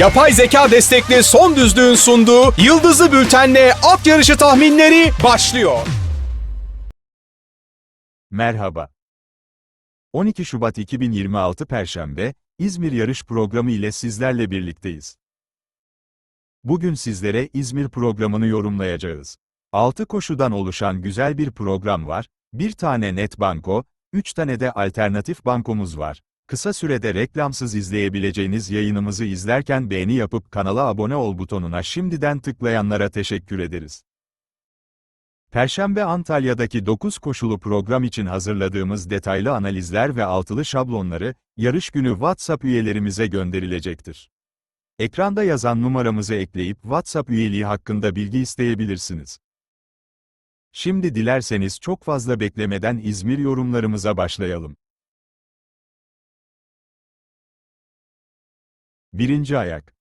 Yapay zeka destekli son düzlüğün sunduğu Yıldızı Bülten'le at yarışı tahminleri başlıyor. Merhaba. 12 Şubat 2026 Perşembe, İzmir yarış programı ile sizlerle birlikteyiz. Bugün sizlere İzmir programını yorumlayacağız. 6 koşudan oluşan güzel bir program var, bir tane net banko, 3 tane de alternatif bankomuz var. Kısa sürede reklamsız izleyebileceğiniz yayınımızı izlerken beğeni yapıp kanala abone ol butonuna şimdiden tıklayanlara teşekkür ederiz. Perşembe Antalya'daki 9 koşulu program için hazırladığımız detaylı analizler ve altılı şablonları, yarış günü WhatsApp üyelerimize gönderilecektir. Ekranda yazan numaramızı ekleyip WhatsApp üyeliği hakkında bilgi isteyebilirsiniz. Şimdi dilerseniz çok fazla beklemeden İzmir yorumlarımıza başlayalım. Birinci ayak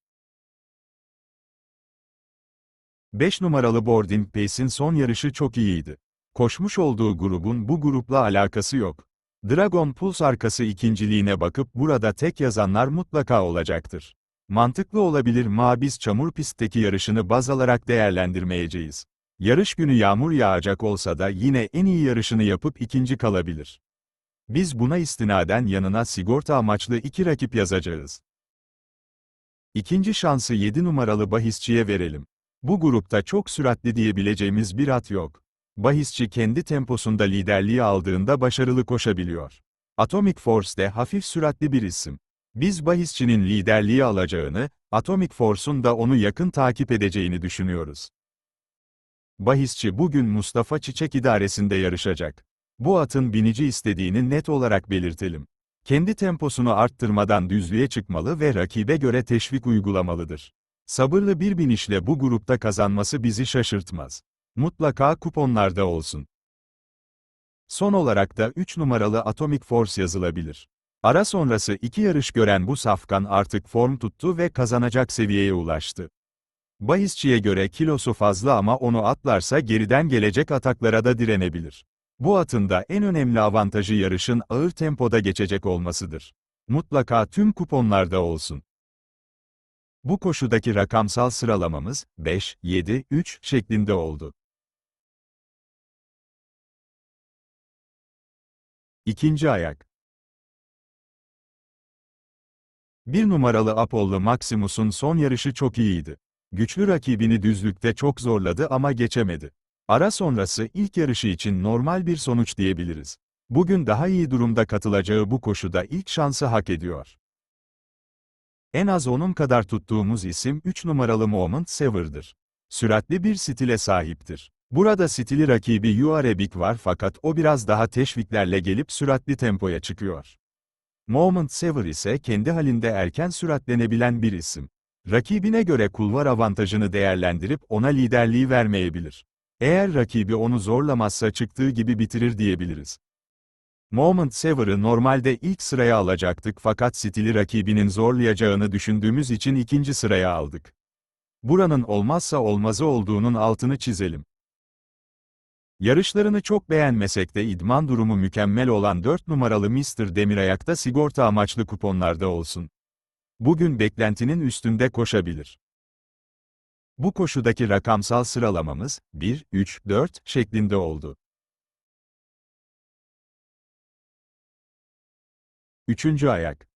5 numaralı Boarding Pace'in son yarışı çok iyiydi. Koşmuş olduğu grubun bu grupla alakası yok. Dragon Pulse arkası ikinciliğine bakıp burada tek yazanlar mutlaka olacaktır. Mantıklı olabilir ma biz çamur pistteki yarışını baz alarak değerlendirmeyeceğiz. Yarış günü yağmur yağacak olsa da yine en iyi yarışını yapıp ikinci kalabilir. Biz buna istinaden yanına sigorta amaçlı iki rakip yazacağız. İkinci şansı 7 numaralı bahisçiye verelim. Bu grupta çok süratli diyebileceğimiz bir at yok. Bahisçi kendi temposunda liderliği aldığında başarılı koşabiliyor. Atomic Force de hafif süratli bir isim. Biz bahisçinin liderliği alacağını, Atomic Force'un da onu yakın takip edeceğini düşünüyoruz. Bahisçi bugün Mustafa Çiçek idaresinde yarışacak. Bu atın binici istediğini net olarak belirtelim. Kendi temposunu arttırmadan düzlüğe çıkmalı ve rakibe göre teşvik uygulamalıdır. Sabırlı bir binişle bu grupta kazanması bizi şaşırtmaz. Mutlaka kuponlarda olsun. Son olarak da 3 numaralı Atomic Force yazılabilir. Ara sonrası iki yarış gören bu safkan artık form tuttu ve kazanacak seviyeye ulaştı. Bahisçiye göre kilosu fazla ama onu atlarsa geriden gelecek ataklara da direnebilir. Bu atın da en önemli avantajı yarışın ağır tempoda geçecek olmasıdır. Mutlaka tüm kuponlarda olsun. Bu koşudaki rakamsal sıralamamız 5, 7, 3 şeklinde oldu. İkinci ayak. Bir numaralı Apollo Maximus'un son yarışı çok iyiydi. Güçlü rakibini düzlükte çok zorladı ama geçemedi. Ara sonrası ilk yarışı için normal bir sonuç diyebiliriz. Bugün daha iyi durumda katılacağı bu koşuda ilk şansı hak ediyor. En az onun kadar tuttuğumuz isim 3 numaralı Moment Sever'dır. Süratli bir stile sahiptir. Burada stili rakibi You Arabic var fakat o biraz daha teşviklerle gelip süratli tempoya çıkıyor. Moment Sever ise kendi halinde erken süratlenebilen bir isim. Rakibine göre kulvar avantajını değerlendirip ona liderliği vermeyebilir. Eğer rakibi onu zorlamazsa çıktığı gibi bitirir diyebiliriz. Moment Sever'ı normalde ilk sıraya alacaktık fakat stili rakibinin zorlayacağını düşündüğümüz için ikinci sıraya aldık. Buranın olmazsa olmazı olduğunun altını çizelim. Yarışlarını çok beğenmesek de idman durumu mükemmel olan 4 numaralı Mr. Demirayak'ta sigorta amaçlı kuponlarda olsun. Bugün beklentinin üstünde koşabilir. Bu koşudaki rakamsal sıralamamız 1, 3, 4 şeklinde oldu. Üçüncü ayak.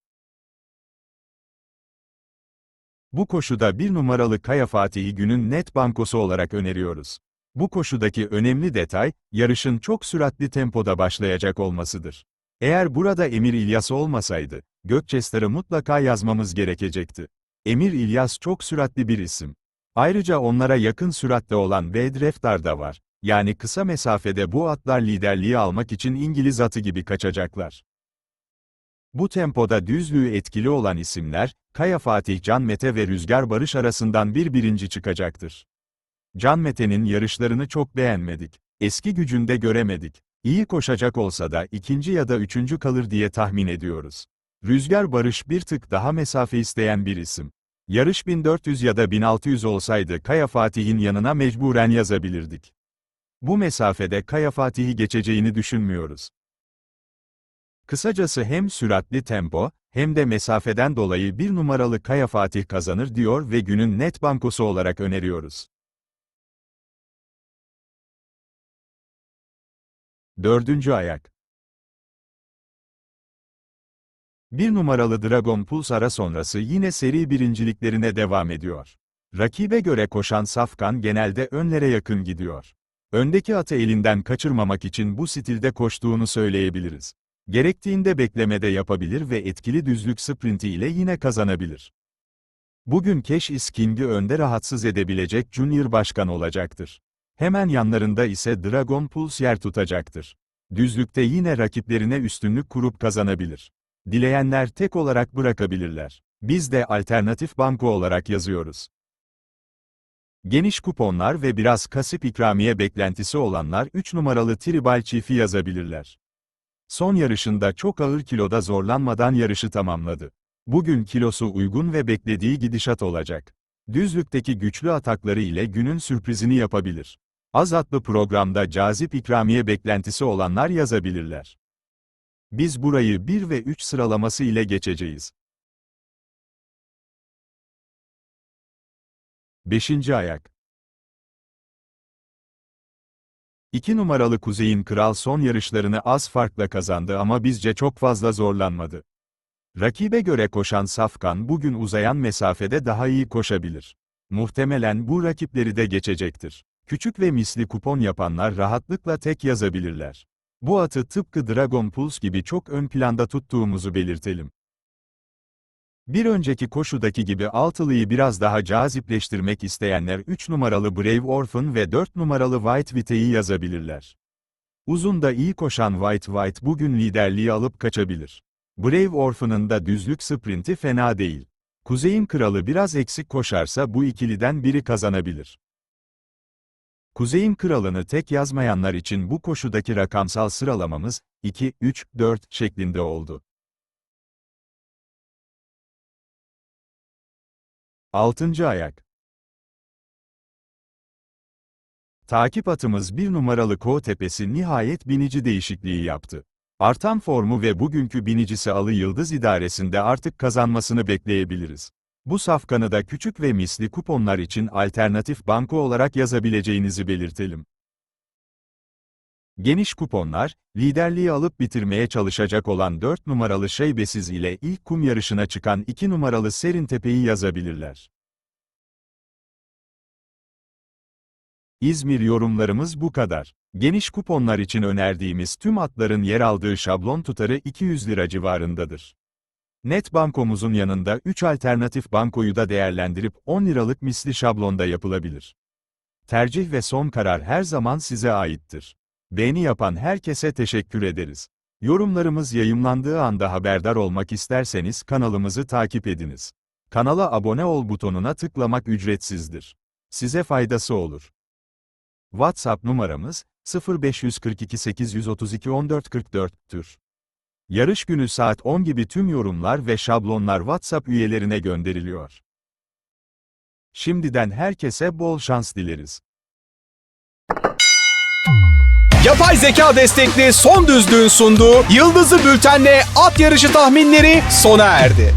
Bu koşuda bir numaralı Kaya Fatih'i günün net bankosu olarak öneriyoruz. Bu koşudaki önemli detay, yarışın çok süratli tempoda başlayacak olmasıdır. Eğer burada Emir İlyas olmasaydı, Gökçester'ı mutlaka yazmamız gerekecekti. Emir İlyas çok süratli bir isim. Ayrıca onlara yakın süratte olan Bedreftar da var. Yani kısa mesafede bu atlar liderliği almak için İngiliz atı gibi kaçacaklar. Bu tempoda düzlüğü etkili olan isimler, Kaya Fatih Can Mete ve Rüzgar Barış arasından bir birinci çıkacaktır. Can Mete'nin yarışlarını çok beğenmedik. Eski gücünde göremedik. İyi koşacak olsa da ikinci ya da üçüncü kalır diye tahmin ediyoruz. Rüzgar Barış bir tık daha mesafe isteyen bir isim. Yarış 1400 ya da 1600 olsaydı Kaya Fatih'in yanına mecburen yazabilirdik. Bu mesafede Kaya Fatih'i geçeceğini düşünmüyoruz. Kısacası hem süratli tempo, Hem de mesafeden dolayı bir numaralı Kaya Fatih kazanır diyor ve günün net bankosu olarak öneriyoruz. Dördüncü ayak. Bir numaralı Dragon Pulse ara sonrası yine seri birinciliklerine devam ediyor. Rakibe göre koşan Safkan genelde önlere yakın gidiyor. Öndeki atı elinden kaçırmamak için bu stilde koştuğunu söyleyebiliriz. Gerektiğinde beklemede yapabilir ve etkili düzlük sprinti ile yine kazanabilir. Bugün Cash is King'i önde rahatsız edebilecek Junior Başkan olacaktır. Hemen yanlarında ise Dragon Pulse yer tutacaktır. Düzlükte yine rakiplerine üstünlük kurup kazanabilir. Dileyenler tek olarak bırakabilirler. Biz de alternatif banko olarak yazıyoruz. Geniş kuponlar ve biraz kasıp ikramiye beklentisi olanlar 3 numaralı tribal çifi yazabilirler. Son yarışında çok ağır kiloda zorlanmadan yarışı tamamladı. Bugün kilosu uygun ve beklediği gidişat olacak. Düzlükteki güçlü atakları ile günün sürprizini yapabilir. Az atlı programda cazip ikramiye beklentisi olanlar yazabilirler. Biz burayı 1 ve 3 sıralaması ile geçeceğiz. 5. ayak 2 numaralı Kuzey'in Kral son yarışlarını az farkla kazandı ama bizce çok fazla zorlanmadı. Rakibe göre koşan Safkan bugün uzayan mesafede daha iyi koşabilir. Muhtemelen bu rakipleri de geçecektir. Küçük ve misli kupon yapanlar rahatlıkla tek yazabilirler. Bu atı tıpkı Dragon Pulse gibi çok ön planda tuttuğumuzu belirtelim. Bir önceki koşudaki gibi altılıyı biraz daha cazipleştirmek isteyenler 3 numaralı Brave Orphan ve 4 numaralı White Vite'yi yazabilirler. Uzun da iyi koşan White White bugün liderliği alıp kaçabilir. Brave Orphan'ın da düzlük sprinti fena değil. Kuzey'in kralı biraz eksik koşarsa bu ikiliden biri kazanabilir. Kuzey'in kralını tek yazmayanlar için bu koşudaki rakamsal sıralamamız 2, 3, 4 şeklinde oldu. 6. ayak. Takip atımız bir numaralı Koğ Tepesi nihayet binici değişikliği yaptı. Artan formu ve bugünkü binicisi Alı Yıldız idaresinde artık kazanmasını bekleyebiliriz. Bu safkanı da küçük ve misli kuponlar için alternatif banko olarak yazabileceğinizi belirtelim. Geniş kuponlar, liderliği alıp bitirmeye çalışacak olan 4 numaralı Şeybesiz ile ilk kum yarışına çıkan 2 numaralı Serintepe'yi yazabilirler. İzmir yorumlarımız bu kadar. Geniş kuponlar için önerdiğimiz tüm atların yer aldığı şablon tutarı 200 lira civarındadır. Net bankomuzun yanında 3 alternatif bankoyu da değerlendirip 10 liralık misli şablonda yapılabilir. Tercih ve son karar her zaman size aittir. Beğeni yapan herkese teşekkür ederiz. Yorumlarımız yayımlandığı anda haberdar olmak isterseniz kanalımızı takip ediniz. Kanala abone ol butonuna tıklamak ücretsizdir. Size faydası olur. WhatsApp numaramız 0542 832 1444 tür. Yarış günü saat 10 gibi tüm yorumlar ve şablonlar WhatsApp üyelerine gönderiliyor. Şimdiden herkese bol şans dileriz. Yapay zeka destekli son düzlüğün sunduğu Yıldızı Bülten'le at yarışı tahminleri sona erdi.